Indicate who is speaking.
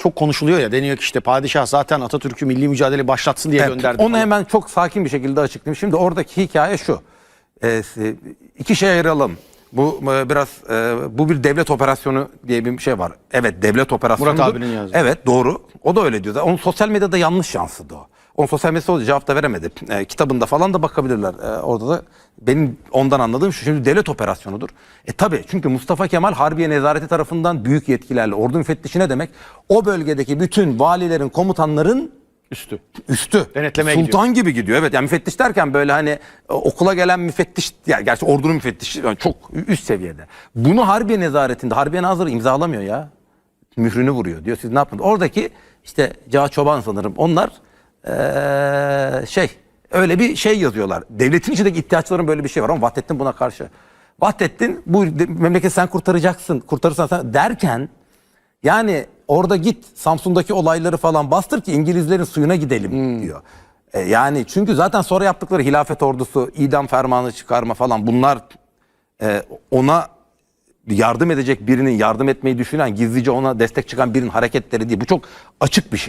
Speaker 1: çok konuşuluyor ya deniyor ki işte padişah zaten Atatürk'ü milli mücadele başlatsın diye
Speaker 2: Evet,
Speaker 1: gönderdi.
Speaker 2: Onu
Speaker 1: falan.
Speaker 2: hemen çok sakin bir şekilde açıklayayım. Şimdi oradaki hikaye şu. S- iki şey ayıralım. Bu e, biraz e, bu bir devlet operasyonu diye bir şey var. Evet devlet operasyonu.
Speaker 1: Murat abinin yazdığı.
Speaker 2: Evet doğru. O da öyle diyor. Onun sosyal medyada yanlış yansıdı o. Onun sosyal medyada olunca cevap da veremedi. E, kitabında falan da bakabilirler. E, orada da benim ondan anladığım şu. Şimdi devlet operasyonudur. E tabi çünkü Mustafa Kemal Harbiye Nezareti tarafından büyük yetkilerle ordu müfettişi ne demek? O bölgedeki bütün valilerin, komutanların
Speaker 1: üstü.
Speaker 2: üstü.
Speaker 1: Denetlemeye
Speaker 2: Sultan gibi gidiyor. Evet yani müfettiş derken böyle hani e, okula gelen müfettiş yani gerçi ordunun müfettişi yani çok üst seviyede. Bunu Harbiye nezaretinde Harbiye Nazırı imzalamıyor ya. Mührünü vuruyor diyor. Siz ne yapın? Oradaki işte Cağa Çoban sanırım. Onlar eee, şey öyle bir şey yazıyorlar. Devletin içindeki ihtiyaçların böyle bir şey var ama Vahdettin buna karşı. Vahdettin bu memleketi sen kurtaracaksın, kurtarırsan sen derken yani orada git Samsun'daki olayları falan bastır ki İngilizlerin suyuna gidelim diyor. E, yani çünkü zaten sonra yaptıkları hilafet ordusu, idam fermanı çıkarma falan bunlar e, ona yardım edecek birinin yardım etmeyi düşünen gizlice ona destek çıkan birinin hareketleri değil. Bu çok açık bir şey.